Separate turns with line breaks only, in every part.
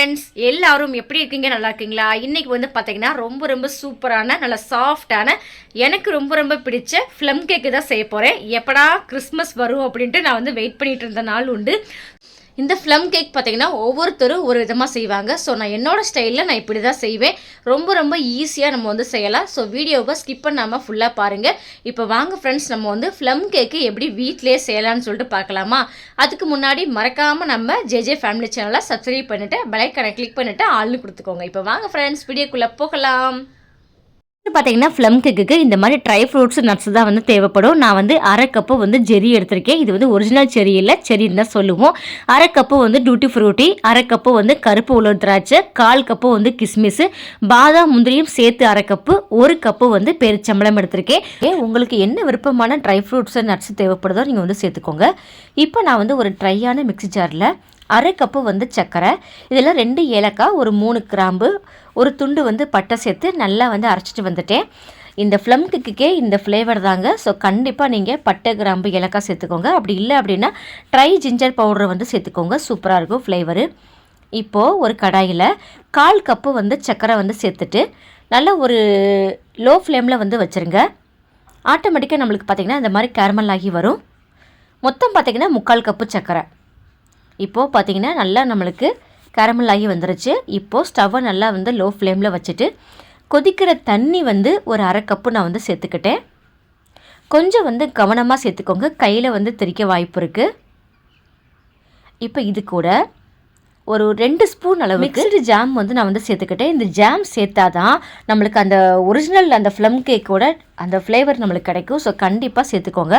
friends எல்லாரும் எப்படி இருக்கீங்க நல்லா இருக்கீங்களா இன்றைக்கி வந்து பார்த்தீங்கன்னா ரொம்ப ரொம்ப சூப்பரான நல்லா சாஃப்டான எனக்கு ரொம்ப ரொம்ப பிடிச்ச ஃப்ளம் கேக்கு தான் செய்ய போகிறேன் எப்படா கிறிஸ்மஸ் வரும் அப்படின்ட்டு நான் வந்து வெயிட் பண்ணிகிட்டு இருந்த நாள் உண்டு இந்த ஃப்ளம் கேக் பார்த்தீங்கன்னா ஒவ்வொருத்தரும் ஒரு விதமாக செய்வாங்க ஸோ நான் என்னோட ஸ்டைலில் நான் இப்படி தான் செய்வேன் ரொம்ப ரொம்ப ஈஸியாக நம்ம வந்து செய்யலாம் ஸோ வீடியோவை ஸ்கிப் பண்ணாமல் ஃபுல்லாக பாருங்கள் இப்போ வாங்க ஃப்ரெண்ட்ஸ் நம்ம வந்து ஃப்ளம் கேக்கு எப்படி வீட்டிலே செய்யலாம்னு சொல்லிட்டு பார்க்கலாமா அதுக்கு முன்னாடி மறக்காமல் நம்ம ஜேஜே ஃபேமிலி சேனலை சப்ஸ்கிரைப் பண்ணிவிட்டு பெலைக்கனை கிளிக் பண்ணிவிட்டு ஆள்னு கொடுத்துக்கோங்க இப்போ வாங்க ஃப்ரெண்ட்ஸ் வீடியோக்குள்ளே போகலாம் பார்த்தீங்கன்னா ஃப்ளம் கேக்குக்கு இந்த மாதிரி ட்ரை ஃப்ரூட்ஸ் நட்ஸ் தான் வந்து தேவைப்படும் நான் வந்து அரை கப்பு வந்து ஜெரி எடுத்திருக்கேன் இது வந்து ஒரிஜினல் செரி இல்லை செரின்னு தான் சொல்லுவோம் அரை கப்பு வந்து டூட்டி ஃப்ரூட்டி அரை கப்பு வந்து கருப்பு உலர் திராட்சை கால் கப்பு வந்து கிஸ்மிஸ் பாதாம் முந்திரியும் சேர்த்து அரை கப்பு ஒரு கப்பு வந்து பெருச்சம்பளம் எடுத்திருக்கேன் ஏ உங்களுக்கு என்ன விருப்பமான ட்ரை ஃப்ரூட்ஸ் நட்ஸ் தேவைப்படுதோ நீங்கள் வந்து சேர்த்துக்கோங்க இப்போ நான் வந்து ஒரு ட்ரையான மிக்சி ஜாரில் அரை கப்பு வந்து சர்க்கரை இதெல்லாம் ரெண்டு ஏலக்காய் ஒரு மூணு கிராம்பு ஒரு துண்டு வந்து பட்டை சேர்த்து நல்லா வந்து அரைச்சிட்டு வந்துட்டேன் இந்த ஃப்ளம் கிக்குக்கே இந்த ஃப்ளேவர் தாங்க ஸோ கண்டிப்பாக நீங்கள் பட்டை கிராம்பு இலக்காய் சேர்த்துக்கோங்க அப்படி இல்லை அப்படின்னா ட்ரை ஜிஞ்சர் பவுடர் வந்து சேர்த்துக்கோங்க சூப்பராக இருக்கும் ஃப்ளேவரு இப்போது ஒரு கடாயில் கால் கப்பு வந்து சர்க்கரை வந்து சேர்த்துட்டு நல்ல ஒரு லோ ஃப்ளேமில் வந்து வச்சுருங்க ஆட்டோமேட்டிக்காக நம்மளுக்கு பார்த்திங்கன்னா இந்த மாதிரி கேரமல் ஆகி வரும் மொத்தம் பார்த்திங்கன்னா முக்கால் கப்பு சர்க்கரை இப்போது பார்த்திங்கன்னா நல்லா நம்மளுக்கு கேரமல் ஆகி வந்துருச்சு இப்போது ஸ்டவ்வை நல்லா வந்து லோ ஃப்ளேமில் வச்சுட்டு கொதிக்கிற தண்ணி வந்து ஒரு அரை கப்பு நான் வந்து சேர்த்துக்கிட்டேன் கொஞ்சம் வந்து கவனமாக சேர்த்துக்கோங்க கையில் வந்து தெரிக்க வாய்ப்பு இருக்குது இப்போ இது கூட ஒரு ரெண்டு ஸ்பூன் அளவு மிக்சடு ஜாம் வந்து நான் வந்து சேர்த்துக்கிட்டேன் இந்த ஜாம் சேர்த்தா தான் நம்மளுக்கு அந்த ஒரிஜினல் அந்த ஃப்ளம் கேக்கோட அந்த ஃப்ளேவர் நம்மளுக்கு கிடைக்கும் ஸோ கண்டிப்பாக சேர்த்துக்கோங்க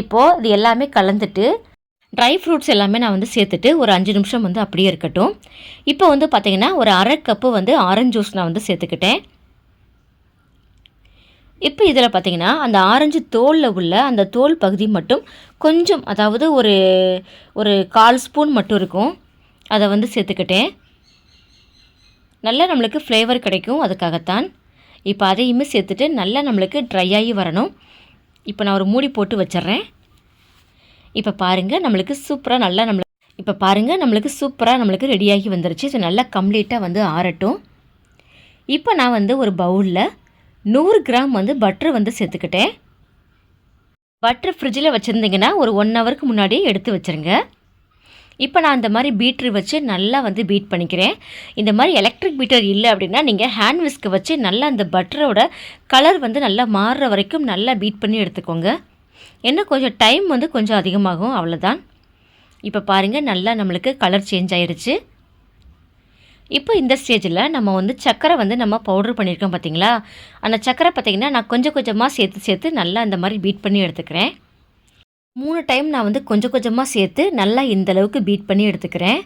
இப்போது இது எல்லாமே கலந்துட்டு ட்ரை ஃப்ரூட்ஸ் எல்லாமே நான் வந்து சேர்த்துட்டு ஒரு அஞ்சு நிமிஷம் வந்து அப்படியே இருக்கட்டும் இப்போ வந்து பார்த்திங்கன்னா ஒரு அரை கப்பு வந்து ஆரஞ்சு ஜூஸ் நான் வந்து சேர்த்துக்கிட்டேன் இப்போ இதில் பார்த்திங்கன்னா அந்த ஆரஞ்சு தோலில் உள்ள அந்த தோல் பகுதி மட்டும் கொஞ்சம் அதாவது ஒரு ஒரு கால் ஸ்பூன் மட்டும் இருக்கும் அதை வந்து சேர்த்துக்கிட்டேன் நல்லா நம்மளுக்கு ஃப்ளேவர் கிடைக்கும் அதுக்காகத்தான் இப்போ அதையுமே சேர்த்துட்டு நல்லா நம்மளுக்கு ட்ரை ஆகி வரணும் இப்போ நான் ஒரு மூடி போட்டு வச்சிட்றேன் இப்போ பாருங்கள் நம்மளுக்கு சூப்பராக நல்லா நம்மளுக்கு இப்போ பாருங்கள் நம்மளுக்கு சூப்பராக நம்மளுக்கு ரெடியாகி வந்துருச்சு ஸோ நல்லா கம்ப்ளீட்டாக வந்து ஆறட்டும் இப்போ நான் வந்து ஒரு பவுலில் நூறு கிராம் வந்து பட்ரு வந்து சேர்த்துக்கிட்டேன் பட்ரு ஃப்ரிட்ஜில் வச்சுருந்தீங்கன்னா ஒரு ஒன் ஹவருக்கு முன்னாடியே எடுத்து வச்சுருங்க இப்போ நான் இந்த மாதிரி பீட்ரு வச்சு நல்லா வந்து பீட் பண்ணிக்கிறேன் இந்த மாதிரி எலக்ட்ரிக் பீட்டர் இல்லை அப்படின்னா நீங்கள் ஹேண்ட் விஸ்க்கு வச்சு நல்லா அந்த பட்டரோட கலர் வந்து நல்லா மாறுற வரைக்கும் நல்லா பீட் பண்ணி எடுத்துக்கோங்க என்ன கொஞ்சம் டைம் வந்து கொஞ்சம் அதிகமாகும் அவ்வளோதான் இப்போ பாருங்கள் நல்லா நம்மளுக்கு கலர் சேஞ்ச் ஆகிடுச்சு இப்போ இந்த ஸ்டேஜில் நம்ம வந்து சக்கரை வந்து நம்ம பவுடர் பண்ணியிருக்கோம் பார்த்தீங்களா அந்த சக்கரை பார்த்திங்கன்னா நான் கொஞ்சம் கொஞ்சமாக சேர்த்து சேர்த்து நல்லா இந்த மாதிரி பீட் பண்ணி எடுத்துக்கிறேன் மூணு டைம் நான் வந்து கொஞ்சம் கொஞ்சமாக சேர்த்து நல்லா இந்தளவுக்கு பீட் பண்ணி எடுத்துக்கிறேன்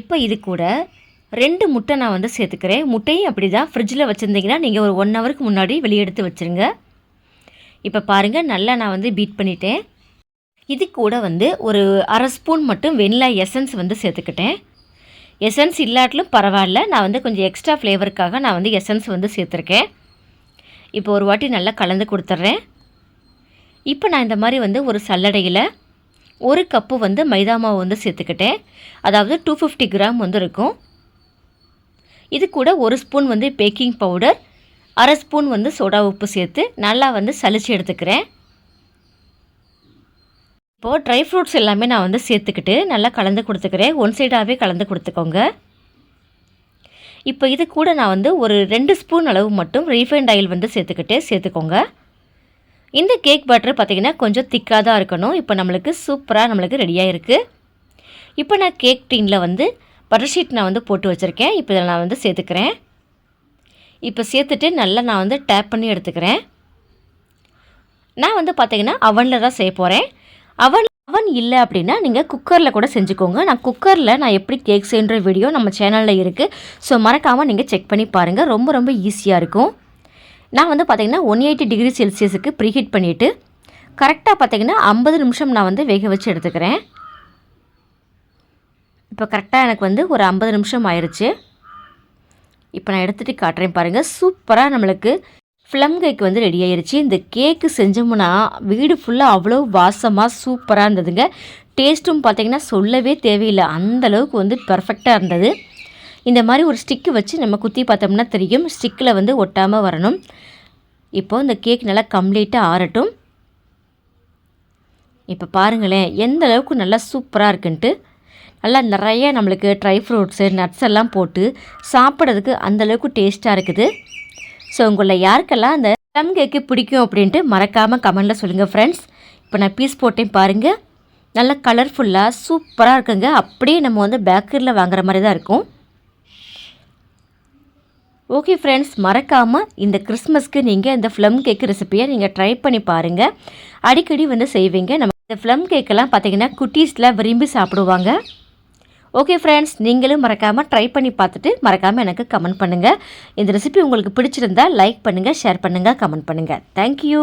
இப்போ இது கூட ரெண்டு முட்டை நான் வந்து சேர்த்துக்கிறேன் முட்டையும் அப்படி தான் ஃப்ரிட்ஜில் வச்சுருந்தீங்கன்னா நீங்கள் ஒரு ஒன் ஹவருக்கு முன்னாடி வெளியே எடுத்து வச்சுருங்க இப்போ பாருங்கள் நல்லா நான் வந்து பீட் பண்ணிட்டேன் இது கூட வந்து ஒரு அரை ஸ்பூன் மட்டும் வெண்ணிலா எசன்ஸ் வந்து சேர்த்துக்கிட்டேன் எசன்ஸ் இல்லாட்டிலும் பரவாயில்ல நான் வந்து கொஞ்சம் எக்ஸ்ட்ரா ஃப்ளேவருக்காக நான் வந்து எசன்ஸ் வந்து சேர்த்துருக்கேன் இப்போ ஒரு வாட்டி நல்லா கலந்து கொடுத்துட்றேன் இப்போ நான் இந்த மாதிரி வந்து ஒரு சல்லடையில் ஒரு கப்பு வந்து மைதா மாவு வந்து சேர்த்துக்கிட்டேன் அதாவது டூ ஃபிஃப்டி கிராம் வந்து இருக்கும் இது கூட ஒரு ஸ்பூன் வந்து பேக்கிங் பவுடர் அரை ஸ்பூன் வந்து சோடா உப்பு சேர்த்து நல்லா வந்து சளிச்சு எடுத்துக்கிறேன் இப்போது ட்ரை ஃப்ரூட்ஸ் எல்லாமே நான் வந்து சேர்த்துக்கிட்டு நல்லா கலந்து கொடுத்துக்கிறேன் ஒன் சைடாகவே கலந்து கொடுத்துக்கோங்க இப்போ இது கூட நான் வந்து ஒரு ரெண்டு ஸ்பூன் அளவு மட்டும் ரீஃபைண்ட் ஆயில் வந்து சேர்த்துக்கிட்டு சேர்த்துக்கோங்க இந்த கேக் பட்டர் பார்த்திங்கன்னா கொஞ்சம் திக்காக தான் இருக்கணும் இப்போ நம்மளுக்கு சூப்பராக நம்மளுக்கு ரெடியாக இருக்குது இப்போ நான் கேக் டீனில் வந்து பட்டர் ஷீட் நான் வந்து போட்டு வச்சுருக்கேன் இப்போ இதில் நான் வந்து சேர்த்துக்கிறேன் இப்போ சேர்த்துட்டு நல்லா நான் வந்து டேப் பண்ணி எடுத்துக்கிறேன் நான் வந்து பார்த்திங்கன்னா அவனில் தான் செய்ய போகிறேன் அவன் அவன் இல்லை அப்படின்னா நீங்கள் குக்கரில் கூட செஞ்சுக்கோங்க நான் குக்கரில் நான் எப்படி கேக் செய்கிற வீடியோ நம்ம சேனலில் இருக்குது ஸோ மறக்காமல் நீங்கள் செக் பண்ணி பாருங்கள் ரொம்ப ரொம்ப ஈஸியாக இருக்கும் நான் வந்து பார்த்தீங்கன்னா ஒன் எயிட்டி டிகிரி செல்சியஸுக்கு ப்ரீஹீட் பண்ணிவிட்டு கரெக்டாக பார்த்தீங்கன்னா ஐம்பது நிமிஷம் நான் வந்து வேக வச்சு எடுத்துக்கிறேன் இப்போ கரெக்டாக எனக்கு வந்து ஒரு ஐம்பது நிமிஷம் ஆயிடுச்சு இப்போ நான் எடுத்துகிட்டு காட்டுறேன் பாருங்கள் சூப்பராக நம்மளுக்கு ஃப்ளம் கேக் வந்து ரெடி ஆயிடுச்சு இந்த கேக்கு செஞ்சோம்னா வீடு ஃபுல்லாக அவ்வளோ வாசமாக சூப்பராக இருந்ததுங்க டேஸ்ட்டும் பார்த்தீங்கன்னா சொல்லவே தேவையில்லை அந்தளவுக்கு வந்து பர்ஃபெக்டாக இருந்தது இந்த மாதிரி ஒரு ஸ்டிக்கு வச்சு நம்ம குத்தி பார்த்தோம்னா தெரியும் ஸ்டிக்கில் வந்து ஒட்டாமல் வரணும் இப்போது இந்த கேக் நல்லா கம்ப்ளீட்டாக ஆறட்டும் இப்போ பாருங்களேன் எந்த அளவுக்கு நல்லா சூப்பராக இருக்குன்ட்டு நல்லா நிறைய நம்மளுக்கு ட்ரை ஃப்ரூட்ஸு நட்ஸ் எல்லாம் போட்டு சாப்பிட்றதுக்கு அந்தளவுக்கு டேஸ்ட்டாக இருக்குது ஸோ உங்களை யாருக்கெல்லாம் அந்த ப்ளம் கேக்கு பிடிக்கும் அப்படின்ட்டு மறக்காமல் கமெண்டில் சொல்லுங்கள் ஃப்ரெண்ட்ஸ் இப்போ நான் பீஸ் போட்டேன் பாருங்கள் நல்லா கலர்ஃபுல்லாக சூப்பராக இருக்குங்க அப்படியே நம்ம வந்து பேக்கரியில் வாங்குற மாதிரி தான் இருக்கும் ஓகே ஃப்ரெண்ட்ஸ் மறக்காமல் இந்த கிறிஸ்மஸ்க்கு நீங்கள் இந்த ஃப்ளம் கேக் ரெசிப்பியை நீங்கள் ட்ரை பண்ணி பாருங்கள் அடிக்கடி வந்து செய்வீங்க நம்ம இந்த ஃப்ளம் கேக்கெல்லாம் பார்த்தீங்கன்னா குட்டீஸில் விரும்பி சாப்பிடுவாங்க ஓகே ஃப்ரெண்ட்ஸ் நீங்களும் மறக்காமல் ட்ரை பண்ணி பார்த்துட்டு மறக்காமல் எனக்கு கமெண்ட் பண்ணுங்கள் இந்த ரெசிபி உங்களுக்கு பிடிச்சிருந்தா லைக் பண்ணுங்கள் ஷேர் பண்ணுங்கள் கமெண்ட் பண்ணுங்கள் தேங்க்யூ